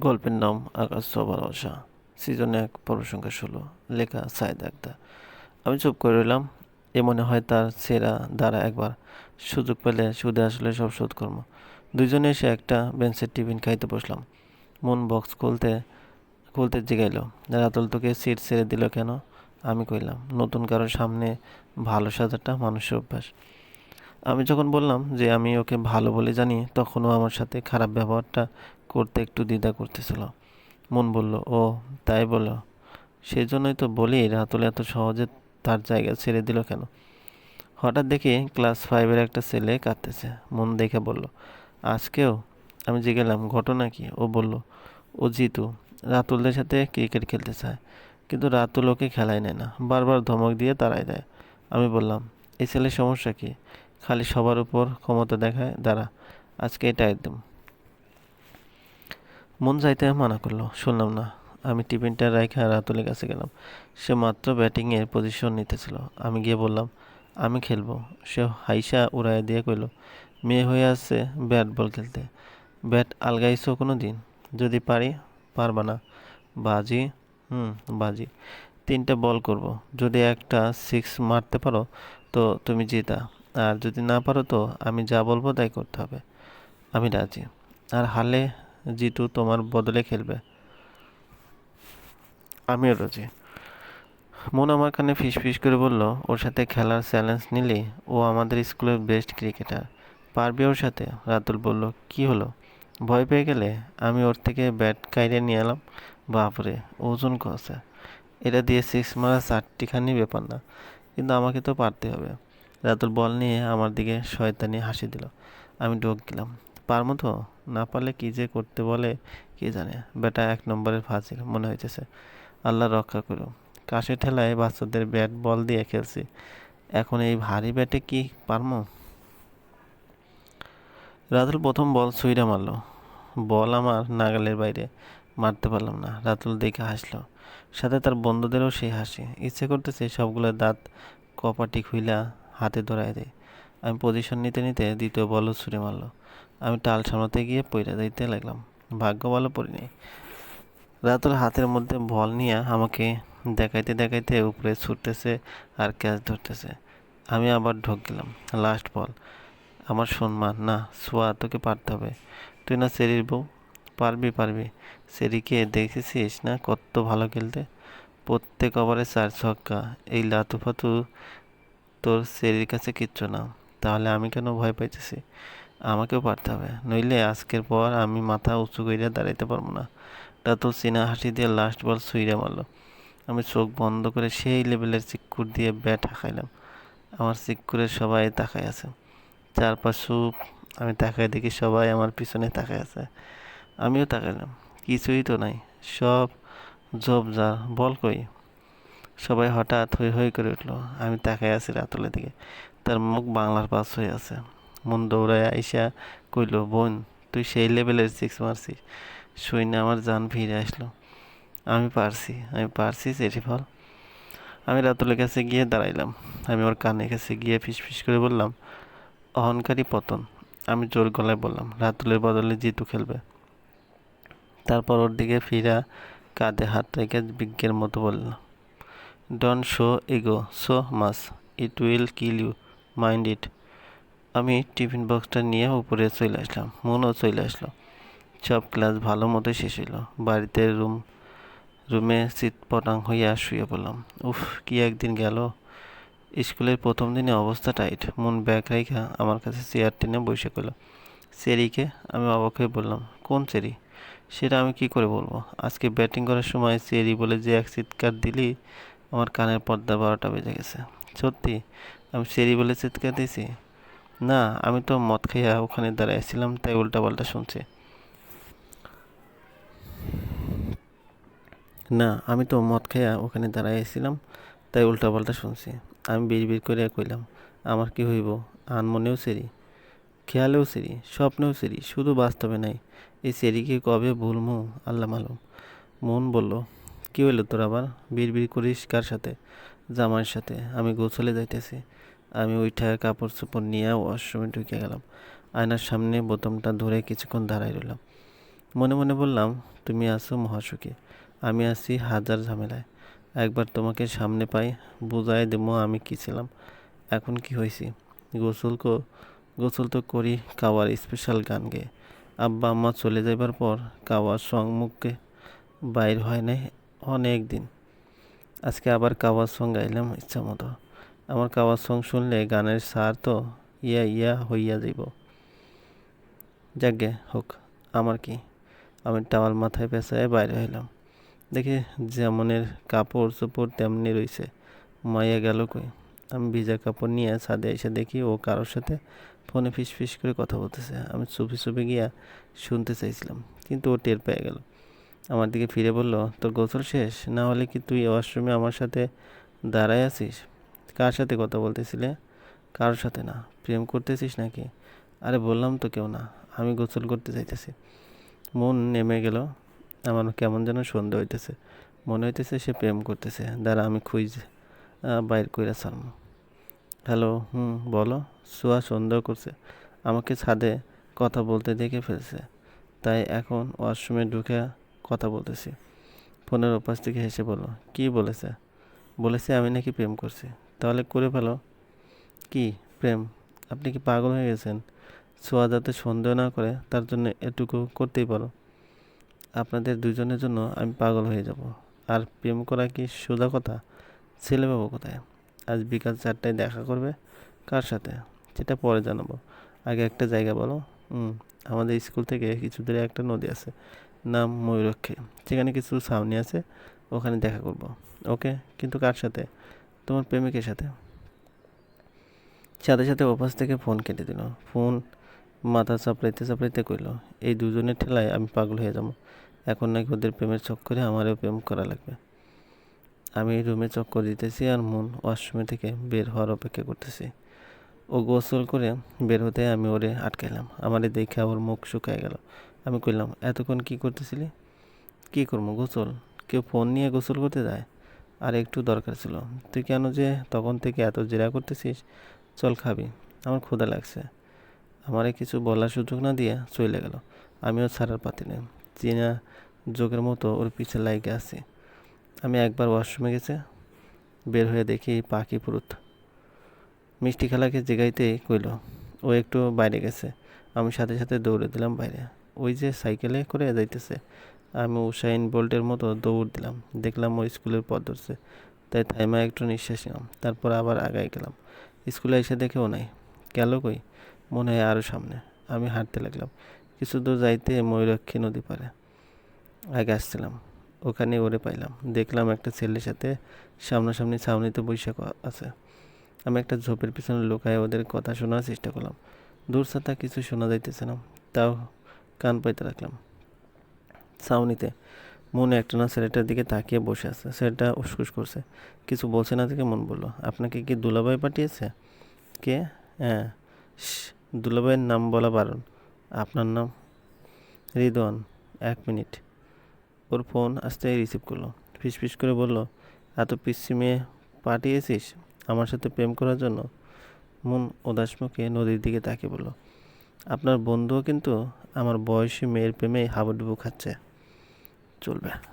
গল্পের নাম আকাশ সবার ভালোবাসা সিজন এক, পর্ব সংখ্যা ষোলো। লেখা সাইদ আক্তার আমি চুপ করে রইলাম। এ মনে হয় তার সেরা দ্বারা একবার। সুযোগ পেলে সুদে আসলে সব শোধকর্ম। দুজনে এসে একটা বেঞ্চের টিফিন খাইতে বসলাম। মন বক্স খুলতে খুলতে জিগাইল, রাতুল তোকে সিট ছেড়ে দিল কেন? আমি কইলাম, নতুন কারোর সামনে ভালো সাজাটা মানুষের অভ্যাস। আমি যখন বললাম যে আমি ওকে ভালো বলে জানি, তখনও আমার সাথে খারাপ ব্যবহারটা করতে একটু দ্বিধা করতেছিল। মন বলল, ও, তাই বলো। সেই জন্যই তো বলি, রাতুল এত সহজে তার জায়গা ছেড়ে দিল কেন? হঠাৎ দেখি ক্লাস ফাইভের একটা ছেলে কাঁদতেছে। মন দেখে বলল, আজকেও? আমি যে গেলাম ঘটনা কি? ও বলল, ও জিতু, রাতুলদের সাথে ক্রিকেট খেলতে চায়, কিন্তু রাতুল ওকে খেলায় নেয় না, বারবার ধমক দিয়ে তাড়াই দেয়। আমি বললাম, এই ছেলের সমস্যা কি? খালি সবার উপর ক্ষমতা দেখায়। দাঁড়া, আজকে এটা একদম মন যাইতে মানা করল, শুনলাম না, আমি টিফিনটা রাইখা রাতুলের কাছে গেলাম। সে মাত্র ব্যাটিংয়ের পজিশন নিতেছিল। আমি গিয়ে বললাম, আমি খেলব। সে হাইসা উড়াইয়া দিয়ে কইল, মেয়ে হয়ে আসছে ব্যাট বল খেলতে। ব্যাট আলগাইছো কোনো দিন যদি পারি, পারবা না। বাজি? হুম, বাজি। তিনটা বল করব। যদি একটা সিক্স মারতে পারো, তো তুমি জিতা। আর যদি না পারো তো আমি যা বলব তাই করতে হবে। আমি রাজি। আর হালে জিটু তোমার বদলে খেলবে। আমিও রাজি। মন আমার কানে ফিস ফিস করে বলল, ওর সাথে খেলার চ্যালেঞ্জ নিলে? ও আমাদের স্কুলের বেস্ট ক্রিকেটার পারবে ওর সাথে? রাতুল বলল, কি হলো? ভয় পেয়ে গেলে আমি ওর থেকে ব্যাট কাইরে নিয়ে এলাম? বাপরে, ওজন কষে এটা দিয়ে সিক্স মারা চারটিখানি ব্যাপার না। কিন্তু আমাকে তো পারতে হবে। রাতুল বল নিয়ে আমার দিকে শয়তানি হাসি দিল। আমি ঢোক গেলাম। পারমো তো? না পারলে কী যে করতে বলে? কে জানে? বেটা এক নম্বরের ফাজিল, মনে হইতেছে। আল্লাহ রক্ষা করো কাশি ঠেলায় বাচ্চাদের ব্যাট বল দিয়ে খেলছি। এখন এই ভারী ব্যাটে কি পারমো রাতুল প্রথম বল সুইরা মারলো। বল আমার নাগালের বাইরে। মারতে পারলাম না। রাতুল দেখে হাসলো। সাথে তার বন্ধুদেরও সেই হাসি। ইচ্ছে করতেছে সবগুলো দাঁত কপাটি খুইলা হাতে ধরাই দেয়। আমি পজিশন নিতে নিতে দ্বিতীয় বলও ছুঁড়ে মারলো। আমি টাল সামলাতে গিয়ে পইরা দিতে লাগলাম। ভাগ্য ভালো পড়িনি। রাতুল হাতের মধ্যে বল নিয়ে আমাকে দেখাইতে দেখাইতে উপরে ছুটতেছে আর ক্যাচ ধরতেছে। আমি আবার ঢোক গেলাম। লাস্ট বল আমার সম্মান, না, সোয়া তোকে পারতে হবে। তুই না সেরির বউ? পারবি পারবি। সেরিকে দেখেছিস না কত ভালো খেলতে? প্রত্যেক ওভারে চার ছক্কা। এই লাতু ফাতু তোর সেরির কাছে কিচ্ছু না। তাহলে আমি কেন ভয় পাইতেছি? আমাকেও পারতে হবে। নইলে আজকের পর আমি মাথা উঁচু কইরা দাঁড়াইতে পারব না। রাতুল সিনা হাসি দিয়ে লাস্ট বল সুইরা মারলো। আমি চোখ বন্ধ করে সেই লেভেলের চিক্কুর দিয়ে ব্যাট হাঁকাইলাম। আমার চিক্কুরের সবাই তাকায় আছে। চারপাশ আমি তাকায় দেখি সবাই আমার পিছনে তাকায় আছে। আমিও তাকাইলাম। কিছুই তো নাই। সব জব যা বল কই? সবাই হঠাৎ হই হই করে উঠল। আমি তাকাই আছি রাতুলের দিকে। তার মুখ বাংলার পাস হয়ে আছে। মন দৌড়ায় আইসা কইল, বোন, তুই সেই লেভেলের সিক্স মারছিস। না, আমার জান ফিরে আসলো। আমি পারছি আমি পারছি, সেটি ফল। আমি রাতুলের কাছে গিয়ে দাঁড়াইলাম। আমি ওর কানে কাছে গিয়ে ফিস ফিস করে বললাম, অহংকারী পতন। আমি জোর গলায় বললাম, রাতুলের বদলে জিতু খেলবে। তারপর ওর দিকে ফিরা কাঁধে হাত রেখে বিজ্ঞের মতো বললাম don't show ego so much it will kill you mind it আমি টিফিন বক্সটা নিয়ে উপরে চলে আসলাম। মনও চলে আসলো। সব ক্লাস ভালো মতো শেষ হইল। বাড়িতে রুম, রুমে শীত পটাং হইয়া শুয়ে পড়লাম। উফ, কি একদিন গেল। স্কুলের প্রথম দিনে অবস্থা টাইট। মন ব্যাগ রেখা আমার কাছে চেয়ার টেনে বসে করল চেরিকে? আমি অবাক হয়ে বললাম, কোন চেরি? সেটা আমি কি করে বলব? আজকে ব্যাটিং করার সময় চেরি বলে যে এক চিৎকার দিলি আমার কানের পর্দা বারোটা বেজে গেছে। সত্যি, আমি সেরি বলে চিৎকার দিয়েছি। না, আমি তো মদ খাইয়া ওখানে দাঁড়াইছিলাম তাই উল্টাপাল্টা শুনছি। না, আমি তো মদ খাইয়া ওখানে দাঁড়াইছিলাম তাই উল্টাপাল্টা শুনছি। আমি বিড় বিড় করে কইলাম, আমার কি হইব? আনমনেও সেরি খেয়ালেও সেরি স্বপ্নেও সেরি শুধু বাস্তবে নাই। এই সেরিকে কবে ভুলমু? আল্লাহ মালুম। মন বলল কি হইল তোর আবার? বিড় করিস কার সাথে? জামাইয়ের সাথে। আমি গোছলে যাইতেছি। আমি উঠা কাপড় চোপড় নিয়ে ওয়াশরুমে ঢুকে গেলাম। আয়নার সামনে বোতামটা ধরে কিছুক্ষণ দাঁড়াই রইলাম। মনে মনে বললাম, তুমি আছো মহাসুখী। আমি আছি হাজার ঝামেলায়। একবার তোমাকে সামনে পাই, বুঝাই দেবো আমি কী ছিলাম। এখন কি হয়েছি গোসল কো, গোসল তো করি কাওয়ার স্পেশাল গান গেয়ে। আব্বা আম্মা চলে যাবার পর কাওয়ার সং মুখে বাইর হয় নাই অনেক দিন। আজকে আবার কাওয়ার সং গাইলাম, ইচ্ছা মতো। আমার কাওয়ার সং শুনলে গানের সার তো ইয়া ইয়া হইয়া যাইব। যাকে হোক, আমার কি? আমি টাওয়াল মাথায় পেঁচায় বাইরে হইলাম। দেখি যেমনের কাপড় চোপড় তেমনি রইছে। মাইয়া গেল কই? আমি ভিজা কাপড় নিয়ে ছাদে এসে দেখি ও কারোর সাথে ফোনে ফিস ফিস করে কথা বলতেছে। আমি চুপি চুপি গিয়া শুনতে চাইছিলাম, কিন্তু ও টের পেয়ে গেল। আমার দিকে ফিরে বলল, তোর গোসল শেষ? না হলে কি তুই ওয়াশরুমে আমার সাথে দাঁড়ায় আছিস? কার সাথে কথা বলতেছিলে? কারোর সাথে না। প্রেম করতেছিস নাকি? আরে বললাম তো কেউ না। আমি গোসল করতে চাইতেছি। মন নেমে গেল। আমার কেমন যেন সন্দেহ হইতেছে। মনে হইতেছে সে প্রেম করতেছে। দাঁড়া, আমি খুঁজ বাইর কইরা সারম হ্যালো, হুম, বলো। সোয়া সন্দেহ করছে। আমাকে ছাদে কথা বলতে দেখে ফেলছে। তাই এখন ওয়াশরুমে ঢুকে কথা বলতেছি। ফোনের ওপাশ থেকে হেসে বলল, কি বলেছে? বলেছে আমি নাকি প্রেম করছি। তাহলে করে ফেলো। কি প্রেম? আপনি কি পাগল হয়ে গেছেন? ছোঁয়া যাতে সন্দেহ না করে, তার জন্য এটুকু করতেই পারো। আপনাদের দুজনের জন্য আমি পাগল হয়ে যাব। আর প্রেম করা কি সোজা কথা? ছেলে পাবো কোথায়? আজ বিকাল চারটায় দেখা করবে? কার সাথে? সেটা পরে জানাব। আগে একটা জায়গা বলো। হুম আমাদের স্কুল থেকে কিছু দূরে একটা নদী আছে। নাম ময়ূরক্ষী। সেখানে কিছু ছাউনি আছে, ওখানে দেখা করব। ওকে? কিন্তু কার সাথে? তোমার প্রেমিকের সাথে। সাথে সাথে ওপাশ থেকে ফোন কেটে দিল। ফোন মাথা চাপড়াইতে চাপড়াইতে কইল, এই দুজনের ঠেলায় আমি পাগল হয়ে যাব। এখন নাকি ওদের প্রেমের চক্করে আমারও প্রেম করা লাগবে। আমি রুমে চক্কর দিতেছি আর মন ওয়াশরুমে থেকে বের হওয়ার অপেক্ষা করতেছি। ও গোসল করে বের হতে আমি ওরে আটকাইলাম। আমারে দেখে ওর মুখ শুকায় গেল। আমি কইলাম, এতক্ষণ কি করতেছিলি? কি করব গোসল। কেউ ফোন নিয়ে গোসল করতে যায়? আর, একটু দরকার ছিল। তুই কেন যে তখন থেকে এত জেরা করতেছিস? চল খাবি। আমার ক্ষুধা লাগছে। আমারে কিছু বলার সুযোগ না দিয়ে চলে গেল। আমিও ছাড়ার পাতি নেই। চীনা যোগের মতো ওর পিছে লাইকে আছি। আমি একবার ওয়াশরুমে গেছে? বের হয়ে দেখি পাখি পুরুত। মিষ্টি খালাকে জেগাইতেই কইল, ও একটু বাইরে গেছে। আমি সাথে সাথে দৌড়ে দিলাম বাইরে। ওই যে সাইকেলে করে যাইতেছে। আমি উসাইন বোল্টের মতো দৌড় দিলাম। দেখলাম ও স্কুলের পথ ধরছে। তাই থাইমা একটু নিঃশ্বাস নিলাম। তারপর আবার আগায় গেলাম। স্কুলে এসে দেখেও নাই। গেল কই? মনে হয় আরও সামনে। আমি হাঁটতে লাগলাম। কিছু দূর যাইতে ময়ূরাক্ষী নদী পারে আগে আসছিলাম। ওখানে ওরে পাইলাম। দেখলাম একটা ছেলের সাথে সামনাসামনি ছাউনিতে বৈশাখ আছে। আমি একটা ঝোপের পিছনে লুকায় ওদের কথা শোনার চেষ্টা করলাম। দূর সাথা কিছু শোনা যাইতেছে না। তাও কান পাইতে রাখলাম। ছাউনিতে। মনে একটা না ছেলেটার দিকে তাকিয়ে বসে আছে। ছেলেটা উসকুস করছে। কিছু বলছে না থেকে মন বলল, আপনাকে কি দুলাভাই পাঠিয়েছে? কে? হ্যাঁ। দুলাভাইয়ের নাম বলা বারণ। আপনার নাম? রিদওয়ান। এক মিনিট। ওর ফোন আসতে রিসিভ করল। ফিস ফিস করে বলল, এত পিসি মেয়ে পাঠিয়েছিস আমার সাথে প্রেম করার জন্য? মন উদাস মুখে নদীর দিকে তাকিয়ে বলল আপনার বন্ধুও কিন্তু আমার বয়সী মেয়ের প্রেমে হাবুডুবু খাচ্ছে। চলবে।